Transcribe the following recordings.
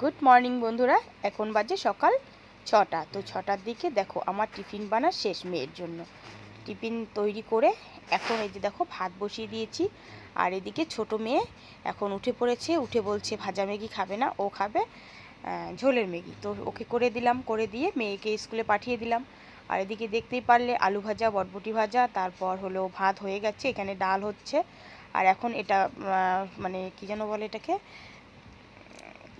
Good morning বন্ধুরা। এখন বাজে সকাল ছটা। তো ছটার দিকে দেখো, আমার টিফিন বানা শেষ মেয়ের জন্য। টিফিন তৈরি করে এখন এই যে দেখো, ভাত বসিয়ে দিয়েছি। আর এদিকে ছোট মেয়ে এখন উঠে পড়েছে, উঠে বলছে, ভাজা ম্যাগি খাবে না, ও খাবে ঝোলের ম্যাগি। তো ওকে করে দিলাম, করে দিয়ে মেয়েকে স্কুলে পাঠিয়ে দিলাম। আর এদিকে দেখতেই পারলে আলু ভাজা বটবটি ভাজা, তারপর হলো ভাত হয়ে গেছে, এখানে ডাল হচ্ছে। আর এখন এটা মানে কী যেন বলে এটাকে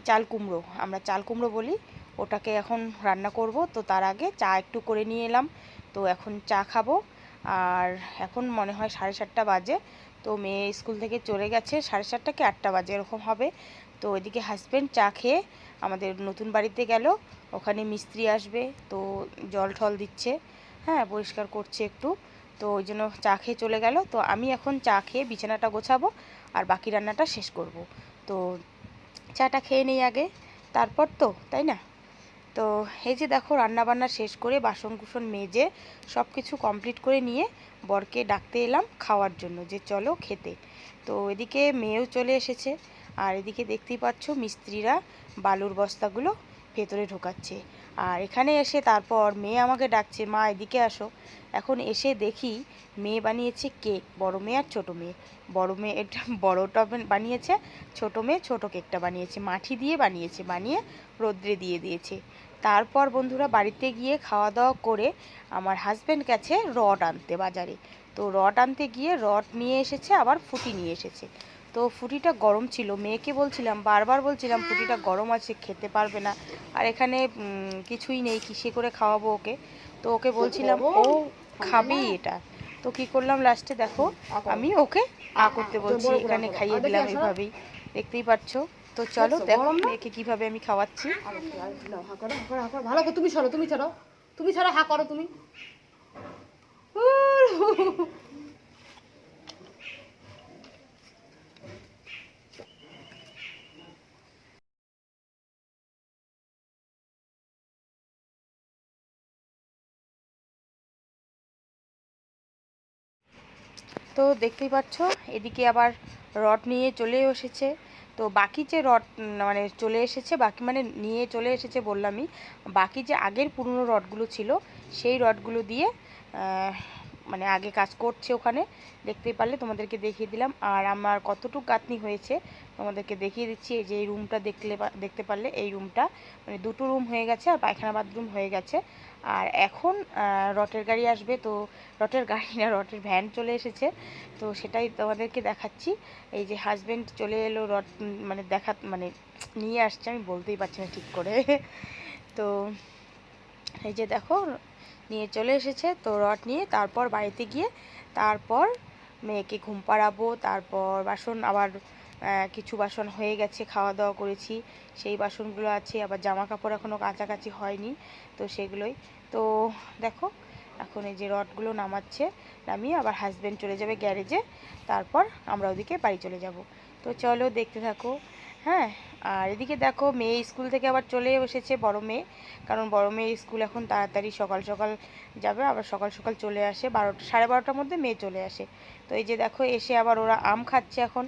চাল কুমড়ো। আমরা চাল কুমড়ো বলি, ওটাকে এখন রান্না করব। তো তার আগে চা একটু করে নিয়ে এলাম। তো এখন চা খাব। আর এখন মনে হয় সাড়ে সাতটা বাজে। তো মেয়ে স্কুল থেকে চলে গেছে। সাড়ে সাতটা কি আটটা বাজে এরকম হবে। তো এদিকে হাজব্যান্ড চা খেয়ে আমাদের নতুন বাড়িতে গেল। ওখানে মিস্ত্রি আসবে। তো জল ঠল দিচ্ছে। হ্যাঁ পরিষ্কার করছে একটু। তো ওই জন্য চা খেয়ে চলে গেল। তো আমি এখন চা খেয়ে বিছানাটা গোছাবো। আর বাকি রান্নাটা শেষ করব। তো চাটা খেয়ে নিই আগে, তারপর তো, তাই না? তো এই যে দেখো রান্না বান্না শেষ করে বাসন কুসন মেজে সব কিছু কমপ্লিট করে নিয়ে বরকে ডাকতে এলাম খাওয়ার জন্য যে চলো খেতে। তো এদিকে মেয়েও চলে এসেছে, আর এদিকে দেখতেই পাচ্ছ মিস্ত্রিরা বালুর বস্তাগুলো ভেতরে ঢোকাচ্ছে। আর এখানে এসে তারপর মেয়ে আমাকে ডাকছে, মা, এদিকে আসো। এখন এসে দেখি মেয়ে বানিয়েছে কেক, বড় মেয়ে আর ছোটো মেয়ে। বড় মেয়ে এটা বড়টা বানিয়েছে, ছোট মেয়ে ছোট কেকটা বানিয়েছে মাটি দিয়ে বানিয়েছে, বানিয়ে রোদ্রে দিয়ে দিয়েছে। তারপর বন্ধুরা বাড়িতে গিয়ে খাওয়া দাওয়া করে আমার হাজব্যান্ড গেছে রড আনতে বাজারে। তো রড আনতে গিয়ে রড নিয়ে এসেছে, আবার ফুটি নিয়ে এসেছে। তো ফুটিটা গরম ছিল। মেয়েকে বলছিলাম বারবার বলছিলাম ফুটিটা গরম আছে খেতে পারবে না। আর এখানে কিছুই নেই কিসে করে খাওয়াবো ওকে? তো ওকে বলছিলাম ও খাবেই এটা। তো কি করলাম লাস্টে দেখো আমি ওকে আ করতে বলছি এখানে খাইয়ে দিলাম এইভাবেই দেখতেই পাচ্ছ? তো চলো দেখো মেয়েকে কীভাবে আমি খাওয়াচ্ছি। ভালো তুমি সরো তুমি সরো তুমি সরো হা করো তুমি। তো দেখতেই পাচ্ছ, এদিকে আবার রড নিয়ে চলে এসেছে। তো বাকি যে রড মানে চলে এসেছে, বাকি মানে নিয়ে চলে এসেছে বললামই, বাকি যে আগের পুরনো রডগুলো ছিল, সেই রডগুলো দিয়ে মানে আগে কাজ করছে ওখানে, দেখতেই পারলে তোমাদেরকে দেখিয়ে দিলাম। আর আমার কতটুকু গাঁথনি হয়েছে তোমাদেরকে দেখিয়ে দিচ্ছি, এই যে এই রুমটা দেখলে দেখতে পারলে এই রুমটা মানে দুটো রুম হয়ে গেছে আর পায়খানা বাথরুম হয়ে গেছে। আর এখন রটের গাড়ি আসবে, তো রটের গাড়ি না রটের ভ্যান চলে এসেছে। তো সেটাই তোমাদেরকে দেখাচ্ছি। এই যে হাজব্যান্ড চলে এলো রট মানে দেখা মানে নিয়ে আসছে, আমি বলতেই পারছি না ঠিক করে। তো এই যে দেখো, নিয়ে চলে এসেছে। তো রড নিয়ে তারপর বাড়িতে গিয়ে তারপর মেয়েকে ঘুম পাড়াবো, তারপর বাসন আবার কিছু বাসন হয়ে গেছে খাওয়া দাওয়া করেছি। সেই বাসনগুলো আছে, আবার জামা কাপড় এখনও কাচাকাচি হয়নি, তো সেগুলোই। তো দেখো, এখন এই যে রডগুলো নামাচ্ছে, নামিয়ে আবার হাজবেন্ড চলে যাবে গ্যারেজে তারপর আমরা ওদিকে বাড়ি চলে যাব। তো চলো দেখতে থাকো। হ্যাঁ আর এদিকে দেখো মেয়ে স্কুল থেকে আবার চলে এসেছে বড় মেয়ে। কারণ বড় মেয়ে স্কুল এখন তাড়াতাড়ি সকাল সকাল যাবে, আবার সকাল সকাল চলে আসে বারোটা, সাড়ে বারোটার মধ্যে মেয়ে চলে আসে। তো এই যে দেখো, এসে আবার ওরা আম খাচ্ছে এখন।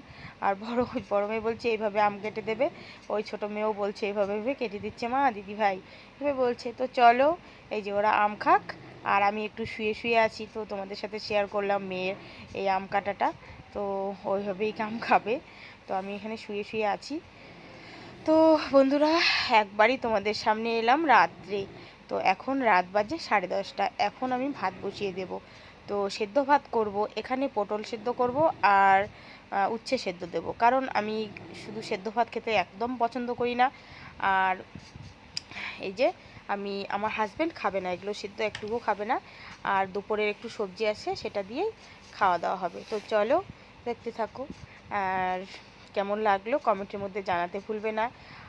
আর বড় বড় মেয়ে বলছে, এইভাবে আম কেটে দেবে। ওই ছোট মেয়েও বলছে, এইভাবে এইভাবে কেটে দিচ্ছে মা, দিদি ভাই। এভাবে বলছে। তো চলো, এই যে ওরা আম খাক, আর আমি একটু শুয়ে শুয়ে আছি। তো তোমাদের সাথে শেয়ার করলাম মেয়ের এই আম কাটাটা। তো ওইভাবেই কাম খাবে। তো আমি এখানে শুয়ে শুয়ে আছি। তো বন্ধুরা, একবারই তোমাদের সামনে এলাম রাত্রে। তো এখন রাত বাজে সাড়ে দশটা। এখন আমি ভাত বসিয়ে দেব। তো সেদ্ধ ভাত করব, এখানে পটল সেদ্ধ করব আর উচ্ছে সেদ্ধ দেব। কারণ আমি শুধু সেদ্ধ ভাত খেতে একদম পছন্দ করি না। আর এই যে, আমি, আমার হাজব্যান্ড খাবে না, এগুলো সিদ্ধ একটুকু খাবে না। আর দুপুরের একটু সবজি আছে, সেটা দিয়েই খাওয়া দাওয়া হবে। তো চলো দেখতে থাকো। আর কেমন লাগল কমেন্টের মধ্যে জানাতে ভুলবে না।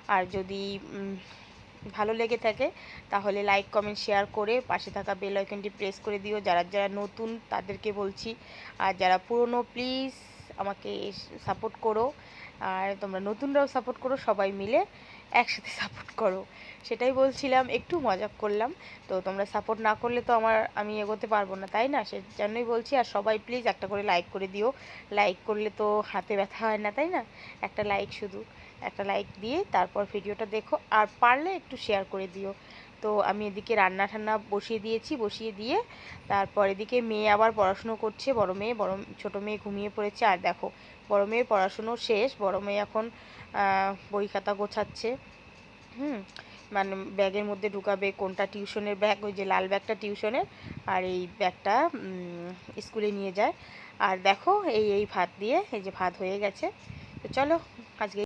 আর যদি ভালো লেগে থাকে, তাহলে লাইক, কমেন্ট, শেয়ার করে পাশে থাকা বেল আইকনটি প্রেস করে দিও। যারা যারা নতুন, তাদেরকে বলছি। আর যারা পুরনো, প্লিজ আমাকে সাপোর্ট করো। আর তোমরা নতুনরাও সাপোর্ট করো সবাই মিলে। একসাথে সাপোর্ট করো। সেটাই বলছিলাম, একটু মজা করলাম। তো তোমরা সাপোর্ট না করলে তো আমার, আমি এগোতে পারব না, তাই না? সে জন্যই বলছি, আর সবাই প্লিজ একটা করে লাইক করে দিও। লাইক করলে তো হাতে ব্যথা হয় না, তাই না? একটা লাইক শুধু, একটা লাইক দিয়ে তারপর ভিডিওটা দেখো। আর পারলে একটু শেয়ার করে দিও। তো আমি এদিকে রান্না ঠান্না বসিয়ে দিয়েছি, বসিয়ে দিয়ে তারপর এদিকে মেয়ে আবার পড়াশুনো করছে, বড় মেয়ে, বড় ছোটো মেয়ে ঘুমিয়ে পড়েছে। আর দেখো, বড় মেয়ের পড়াশুনো শেষ, বড় মেয়ে এখন বই খাতা গোছাচ্ছে, হুম মানে ব্যাগের মধ্যে ঢুকাবে কোনটা টিউশনের ব্যাগ, ওই যে লাল ব্যাগটা টিউশনের, আর এই ব্যাগটা স্কুলে নিয়ে যায়। আর দেখো, এই এই ভাত দিয়ে, এই যে ভাত হয়ে গেছে। তো চলো, আজকে